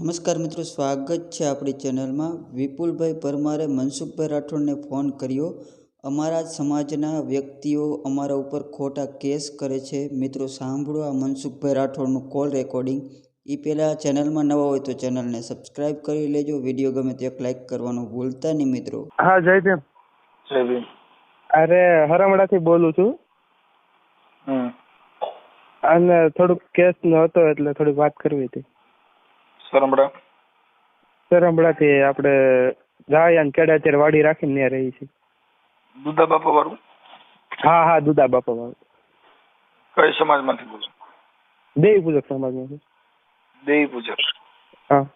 નમસ્કાર મિત્રો સ્વાગત છે આપણી ચેનલમાં. વિપુલભાઈ પરમારે મનસુખભાઈ રાઠોડને ફોન કર્યો. અમારા જ સમાજના વ્યક્તિઓ અમારા ઉપર ખોટા કેસ કરે છે. મિત્રો સાંભળો આ મનસુખભાઈ રાઠોડનું કોલ રેકોર્ડિંગ. એ પહેલાં ચેનલમાં નવા હોય તો ચેનલને સબસ્ક્રાઇબ કરી લેજો. વીડિયો ગમે તે એક લાઈક કરવાનું ભૂલતા નહીં મિત્રો. હા જય ભીમ. અરે હરામડાથી બોલું છું. અને થોડુંક કેસ નો હતો એટલે થોડી વાત કરવી હતી. સરમડા સરમડાથી આપણે ગાયન કેડા અત્યારે વાડી રાખીને ત્યાં રહી છે. દુધા બાપા વાળું? હા હા દુદા બાપા વાળું. કઈ સમાજમાંથી બોલો? દેવી પૂજક સમાજમાં છે. દેવી પૂજક? હા.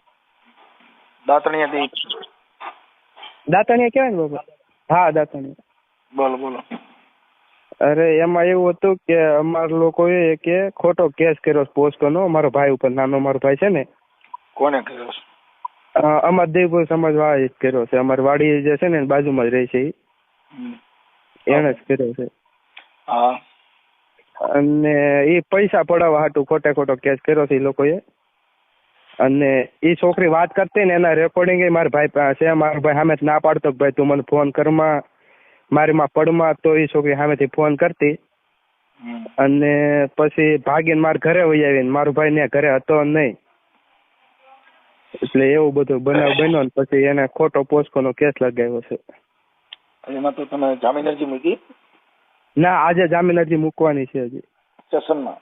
દાતણિયા દેવી પૂજક? દાતાણીયા કેવાય ને બાપા? હા દાતાણીયા. બોલો બોલો. અરે એમાં એવું હતું કે અમારા લોકોએ કે ખોટો કેસ કર્યો પોસ્ટનો. મારો ભાઈ ઉપર નાનો મારો ભાઈ છે ને કોને કર્યો છે? અમારા દેવપુર સમાજ વાળા જ કર્યો છે. અમારી વાડી જે છે ને બાજુમાં જ રહે છે એને જ કર્યો છે. હા. અને એ પૈસા પડાવવા હાટુ ખોટે ખોટો કેસ કર્યો છે એ લોકોએ. અને એ છોકરી વાત કરતી ને એના રેકોર્ડિંગ એ મારા ભાઈ છે. મારો ભાઈ સામે ના પાડતો કે ભાઈ તું મને ફોન કરમાં મારી માં પડમાં તો એ છોકરી સામેથી ફોન કરતી. અને પછી ભાગીને મારા ઘરે વહી આવીને મારો ભાઈ ને ઘરે હતો નહીં. એટલે એવું બધું બનાવ બન્યો ને પછી એને ખોટો પોસ્કોનો કેસ લગાવ્યો છે. એમાં તો તમે જામીન અરજી મૂકી? ના આજે જામીન અરજી મૂકવાની છે હજી. સ્ટેશનમાં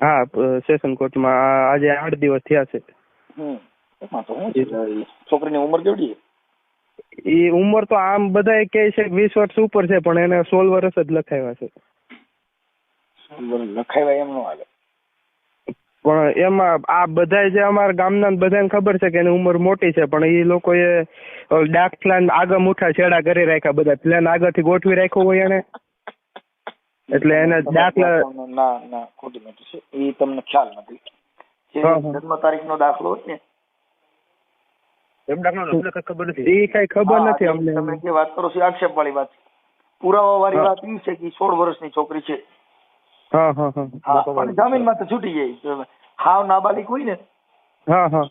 હા સેશન કોર્ટમાં આજે આઠ દિવસ થયા છે. એમાં તો છોકરીની ઉંમર કેવડી એ ઉંમર તો આમ બધા કહે છે વીસ વર્ષ ઉપર છે પણ એને સોળ વર્ષ જ લખાવ્યા છે. લખાવ્યા એમ નો હાલે. પણ એમાં આ બધા જે અમારા ગામના બધાને ખબર છે કે એની ઉંમર મોટી છે પણ એ લોકોએ દાખલા ને આગળ મુઠા છેડા કરી રાખ્યા બધા. પ્લાન આગળથી ગોઠવી રાખ્યો હોય એને. એટલે એને દાખલા ના ના ખોટી નથી છે. એ તમને ખ્યાલ નથી. જન્મ તારીખ નો દાખલો હોય ને. એ કઈ ખબર નથી? એ અમને. તમે જે વાત કરો છો આક્ષેપ વાળી વાત પુરાવા વાળી વાત એ છે કે સોળ વર્ષની છોકરી છે. હા હા હા. હા માં તો છૂટી જાય હાવ નાબાલિક હોય ને હા હા.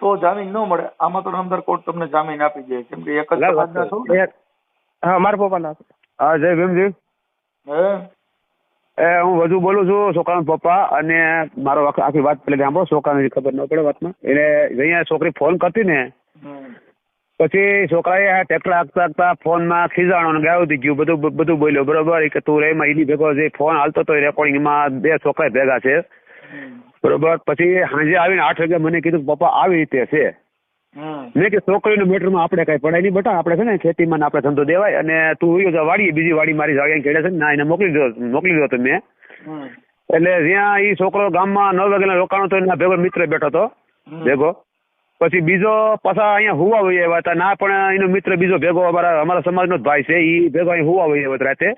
તો જામીન ન મળે. આમાં તો નામદાર કોર્ટ તમને જામીન આપી દે. કેમ કે એક જ સમાજના છો ને. હા મારા પપ્પાના. હા જય ભીમજી. હે? એ હું વધુ બોલું છું છોકરાના પપ્પા અને મારો આખી વાત પેલે સાંભળો છોકરાને ખબર ન પડે વાતમાં. એને અહીંયા છોકરી ફોન કરતી ને પછી છોકરાએ આ ટ્રેક્ટર આગતા આગતા ફોનમાં ખીજાણો ને ગાયું હતી ગયું બધું બધું બોલ્યો બરોબર? કે તું રેમાં એની ભેગો જે ફોન હાલતો હતો રેકોર્ડિંગમાં બે છોકરા ભેગા છે. બરોબર. પછી સાંજે આવીને આઠ વાગે મને કીધું પપ્પા આવી રીતે છે. મેં કે છોકરીના મેટરમાં આપણે કઈ પડાય નહીં બટા આપણે છે ને ખેતીમાં આપણે ધંધો દેવાય અને તું જા વાડીએ બીજી વાડી મારી જાગે ખેડે છે ને એને મોકલી દો મોકલી દો તમે હમ. એટલે જ્યાં ઈ છોકરો ગામમાં નવ વાગે રોકાણો તો એના ભેગો મિત્ર બેઠો હતો ભેગો. પછી બીજો પાછા અહીંયા હુવા હોય એવા હતા. ના પણ એનો મિત્ર બીજો ભેગો અમારા અમારા સમાજનો જ ભાઈ છે એ ભેગો અહીંયા હુવા હોય એવા રાતે.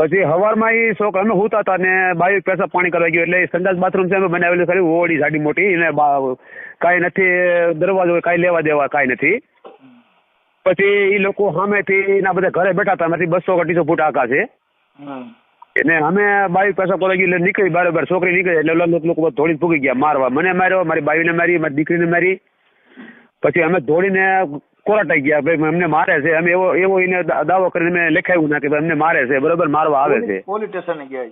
પછી હવારમાં એ શોખ અમે હુતા હતા ને બાયું પેશાબ પાણી કરવા ગયો એટલે સંડાસ બાથરૂમ છે અમે બનાવેલું ખરી ઓળી સાડી મોટી એને કાંઈ નથી દરવાજો કાંઈ લેવા દેવા કાંઈ નથી. પછી ઈ લોકો સામેથી એના બધા ઘરે બેઠા હતા એમાંથી બસો અઢીસો ફૂટ આકા છે. એને અમે બાઈ પાસે કરવા ગઈ એટલે નીકળી બરાબર છોકરી નીકળી એટલે લોકો ધોળી ફૂગી ગયા મારવા. મને માર્યો મારી બાઈને મારી મારી દીકરીને મારી. પછી અમે દોડીને કોરાટાઈ ગયા ભાઈ અમને મારે છે અમે એવો એવો એને દાવો કરીને મેં લખાયું ના કે ભાઈ અમને મારે છે બરોબર મારવા આવે છે. પોલીસ સ્ટેશને ગયા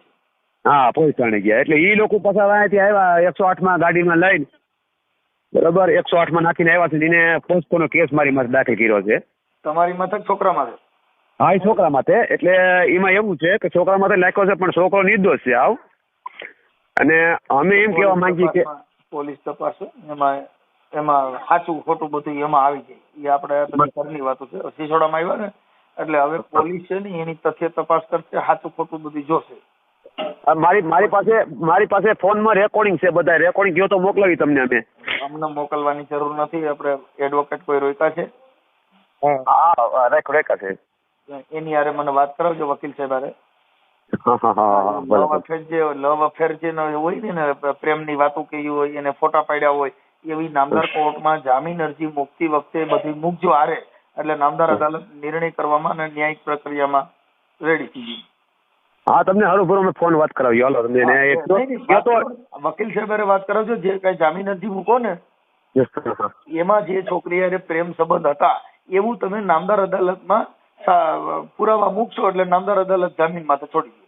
હા પોલીસ સ્ટેશને ગયા. એટલે એ લોકો પાછા અહીંયાથી આવ્યા એકસો આઠમાં ગાડીમાં લઈને. બરોબર એકસો આઠમાં નાખીને આવ્યા છે એને પોસ્ટનો કેસ મારી માથે દાખલ કર્યો છે. તમારી મથક છોકરામાં માથે? હા એ છોકરા માટે એટલે એમાં એવું છે કે છોકરા માટે લાગ્યો છે પણ છોકરો નિર્દોષ છે આવ. અને અમે એમ કહેવા માંગીએ કે પોલીસ તપાસ એમાં એમાં સાચું ખોટું બધું એમાં આવી જાય. એ આપણે બધી ઘરની વાતો છે. સિસોડામાં આવ્યા ને એટલે હવે પોલીસ છે ને એની તથ્ય તપાસ કરશે સાચું ખોટું બધું જોશે. મારી મારી પાસે મારી પાસે ફોનમાં રેકોર્ડિંગ છે બધા. રેકોર્ડિંગ કયો તો મોકલાવી તમને અમે. અમને મોકલવાની જરૂર નથી. આપણે એડવોકેટ કોઈ રોકા છે? હા. રેક છે. એની હારે મને વાત કરાવજો વકીલ સાહેબ હા લવ બરાબર. અફેર જે લવ અફેર જે હોય ને પ્રેમની વાતો કહી હોય એને ફોટા પાડ્યા હોય એવી નામદાર કોર્ટમાં જામીન અરજી મૂકતી વખતે બધી મૂકજો હારે એટલે નામદાર અદાલત નિર્ણય કરવામાં અને ન્યાયિક પ્રક્રિયામાં રેડી થઈ ગઈ. હા તમને હરુભરો અમે ફોન વાત કરાવી હાલો તમને. વકીલ સાહેબ વાત કરાવજો જે કઈ જામીન અરજી મૂકો ને એમાં જે છોકરી અરે પ્રેમ સંબંધ હતા એવું તમે નામદાર અદાલતમાં પુરાવા મૂકશો એટલે નામદાર અદાલત જામીન માથે છોડી દે.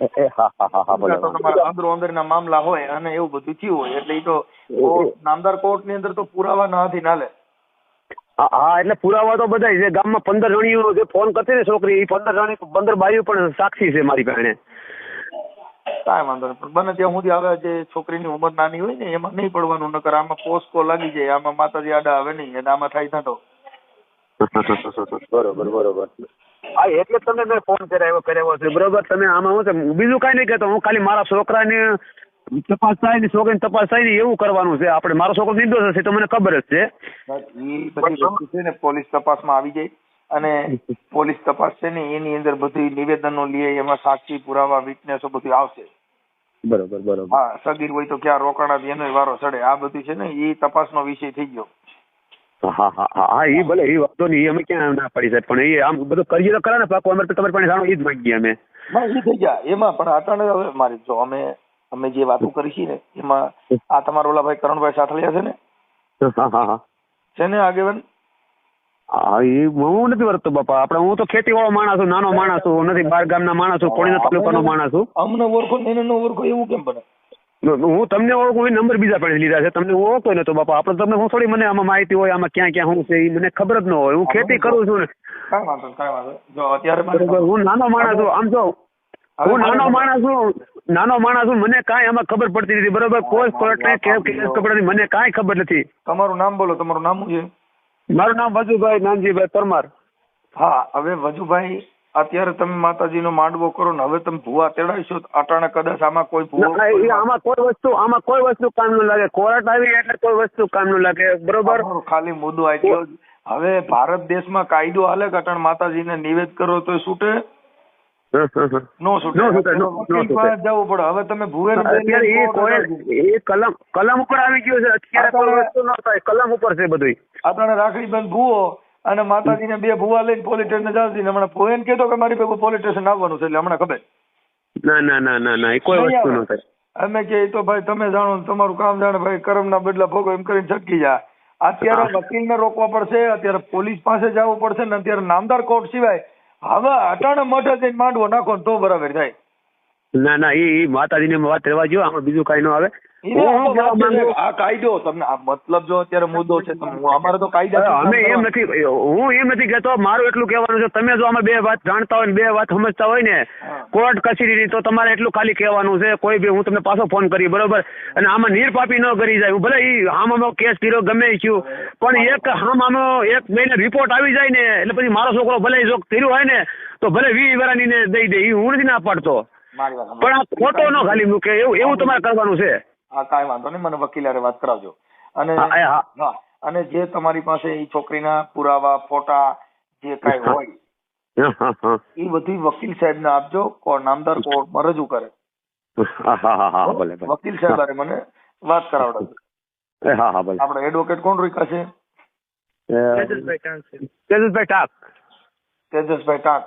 હા હા હા હા બોલો તમારા અંદરો અંદરના મામલા હોય અને એવું બધું થયું હોય એટલે એ તો નામદાર કોર્ટની અંદર તો પુરાવા ના હતી નાલે. હા એટલે પુરાવા તો બધા છે. ગામમાં પંદર જણીઓ જે ફોન કરતી ને છોકરી એ પંદર જણી પંદર બાઈઓ પણ સાક્ષી છે મારી પાસે. કાંઈ વાંધો નહીં પણ બને ત્યાં સુધી હવે જે છોકરીની ઉંમર નાની હોય ને એમાં નહીં પડવાનું નકર આમાં પોસ્કો લાગી જાય આમાં માતાજી આડા આવે નહીં અને આમાં થાય થતો બરોબર બરોબર. હા એટલે તમને મેં ફોન કરાવ્યો કરાવ્યો છે. બરોબર તમે આમાં હું છે બીજું કાંઈ નહીં કહેતો. હું ખાલી મારા છોકરાને તપાસ થાય ને છોકરીની તપાસ થાય ને એવું કરવાનું છે. આપણે મારો છોકરો નિર્દોષ હશે તો મને ખબર જ છે. ઈ બધી વસ્તુ છે ને પોલીસ તપાસમાં આવી જાય. અને પોલીસ તપાસ છે ને એની અંદર બધી નિવેદનો લે એમાં સાક્ષી પુરાવા વિટનેસો બધું આવશે. બરોબર બરોબર. હા સગીર હોય તો ક્યાં રોકાણા એનો વારો ચડે. આ બધું છે ને એ તપાસનો વિષય થઈ ગયો. હા હા હા હા એ ભલે એ વાંધો નહીં અમે ક્યાં ના પડી સાહેબ પણ એ આમ બધું કરીએ તો ખરા ને પાકું અમે તમારે પાસે જાણો એ જ માંગીએ અમે. ના એ થઈ ગયા એમાં પણ અટાણે હવે મારી જો અમે અમે જે વાતો કરી છે ને એમાં આ તમારો ઓલા ભાઈ કરણભાઈ સાથળિયા છે ને હા હા હા છે ને આગેવાન? હા એ હું નથી વર્તતો બાપા આપણે હું તો ખેતી વાળો માણસ છું નાનો માણસ છું નથી બાર ગામના માણસ છું કોણીના તાલુકાનો માણસ છું. અમને ઓળખો ને એને ન ઓળખો એવું કેમ બને? હું તમને ઓળખું એ નંબર બીજા પાસે લીધા છે. તમને હું ઓળખતો નતો બાપા આપણે તમને હું થોડી મને આમાં માહિતી હોય આમાં ક્યાં ક્યાં શું છે એ મને ખબર જ ન હોય. હું ખેતી કરું છું ને. કાંઈ વાંધો કાંઈ વાંધો જો અત્યારે હું નાનો માણસ છું. આમ જો હું નાનો માણસ છું નાનો માણસ છું મને કાંઈ આમાં ખબર પડતી નથી. બરોબર કોઈ કોર્ટને કે કેસ ખબર નથી મને કાંઈ ખબર નથી. તમારું નામ બોલો તમારું નામ શું છે? મારું નામ વજુભાઈ નાનજીભાઈ પરમાર. હા હવે વજુભાઈ અત્યારે તમે માતાજીનો માંડવો કરો ને હવે તમે ભૂવા તેડાવશો અટાણે કદાચ આમાં કોઈ આમાં કોઈ વસ્તુ આમાં કોઈ વસ્તુ કામનું લાગે. કોર્ટ આવી એટલે કોઈ વસ્તુ કામનું લાગે. બરોબર? ખાલી મુદ્દો આટલો હવે ભારત દેશમાં કાયદો હાલે અટાણ માતાજી માતાજીને નિવેદ કરો તો છૂટે. નો છૂટે. જવું પડે. હવે તમે ભૂવે એ કલમ કલમ ઉપર આવી ગયો છે. અત્યારે કોઈ વસ્તુ ન થાય. કલમ ઉપર છે બધું અટાણે રાખડી બંધ ભૂવો. અને માતાજીને બે ભૂવા લઈને પોલીસ સ્ટેશન ને હમણાં ભુવેને કીધો કે મારી ભેગું પોલીસ સ્ટેશન આવવાનું છે એટલે હમણાં ખબર. ના ના ના ના ના એ કોઈ વસ્તુ. ન થાય અમે કે તો ભાઈ તમે જાણો ને તમારું કામ જાણે ભાઈ કરમના બદલા ભોગો એમ કરીને છટકી જાય. અત્યારે વકીલને રોકવા પડશે અત્યારે પોલીસ પાસે જવું પડશે ને અત્યારે નામદાર કોર્ટ સિવાય હવે અટાણે મઠે જઈને માંડવો નાખો ને તો બરાબર થાય. ના ના એ એ માતાજીની વાત રહેવા જો આમાં બીજું કાંઈ ન આવે. આ કાયદો તમને મતલબ જો અત્યારે મુદ્દો છે અમારે તો કાયદા અમે એમ નથી હું એમ નથી કહેતો મારું એટલું કહેવાનું છે તમે જો અમે બે વાત જાણતા હોય ને બે વાત સમજતા હોય ને કોર્ટ કચેરીની તો તમારે એટલું ખાલી કહેવાનું છે કોઈ બી હું તમને પાછો ફોન કરી બરોબર? અને આમાં નિરપાપી ન કરી જાય ભલે હામ આમાં કેસ કર્યો ગમે થયું પણ એક આમ આનો એક મહિને રિપોર્ટ આવી જાય ને એટલે પછી મારો છોકરો ભલે જો કર્યું હોય ને તો ભલે વી વરાની ને દઈ દે એ હું નથી ના પાડતો. પણ આ ફોટો નો ખાલી મૂકે એવું એવું તમારે કરવાનું છે. હા કાંઈ વાંધો નહીં મને વકીલારે વાત કરાવજો. અને હા, અને જે તમારી પાસે એ છોકરીના પુરાવા ફોટા જે કાંઈ હોય એ બધી વકીલ સાહેબને આપજો કો- નામદાર કોર્ટમાં રજૂ કરે. હા હા હા હા ભલે ભલે. વકીલ સાહેબ મને વાત કરાવડાવજો. હા હા ભલે. આપણે એડવોકેટ કોણ રોકા છે. તેજસભાઈ ટાક. તેજસભાઈ ટાંક.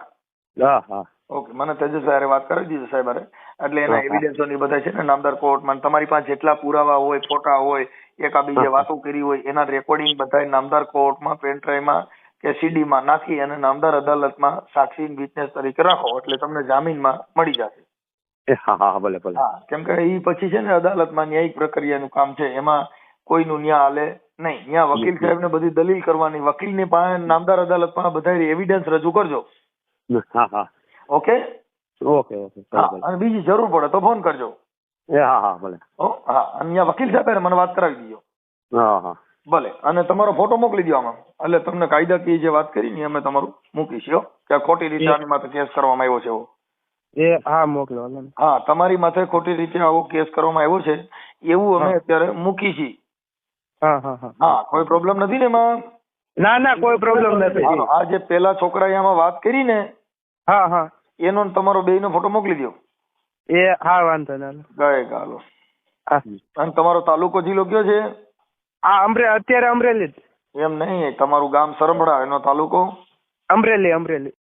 હા હા. ઓકે મને તેજસ સાહેબ વાત કરી દીધી સાહેબ અરે એટલે એના. એવિડન્સો ની બધા છે ને નામદાર કોર્ટમાં તમારી પાસે જેટલા પુરાવા હોય ફોટા હોય એકા બીજે વાતો કરી હોય એના રેકોર્ડિંગ બધા નામદાર કોર્ટમાં પેનડ્રાઈવમાં કે સીડીમાં નાખી અને નામદાર અદાલતમાં સાક્ષી વિટનેસ તરીકે રાખો. એટલે તમને જામીનમાં મળી જશે. હા હા ભલે ભલે. હા કેમ કે ઈ પછી છે ને અદાલતમાં ન્યાયિક પ્રક્રિયાનું કામ છે. એમાં કોઈનું ન્યાય હાલે નહીં. ત્યાં વકીલ સાહેબ ને બધી દલીલ કરવાની. વકીલની પાસે નામદાર અદાલતમાં બધા એવિડન્સ રજૂ કરજો. હા હા. ઓકે ઓકે ઓકે હા અને બીજી જરૂર પડે તો ફોન કરજો. એ હા હા ભલે. હો હા અને વકીલ સાહેબ મને વાત કરાવી દીજો. હા હા. ભલે અને તમારો ફોટો મોકલી દો આમાં. એટલે તમને કાયદાકીય જે વાત કરી ને અમે તમારું મૂકીશું કે ખોટી રીતે આની માથે કેસ કરવામાં આવ્યો છે એવો. એ હા મોકલો હા તમારી માથે ખોટી રીતે આવો કેસ કરવામાં આવ્યો છે એવું અમે અત્યારે મૂકી છીએ હા હા હા. હા કોઈ પ્રોબ્લેમ નથી ને એમાં? ના ના કોઈ પ્રોબ્લેમ નથી. આ જે પેલા છોકરાએ આમાં વાત કરી ને હા હા. એનો ને તમારો બે નો ફોટો મોકલી દો એ હા વાંધો નહીં ગાય ગાલો અને તમારો તાલુકો જિલ્લો કયો છે? આ અમરે અત્યારે અમરેલી એમ નહીં તમારું ગામ સરંભડા એનો તાલુકો? અમરેલી અમરેલી.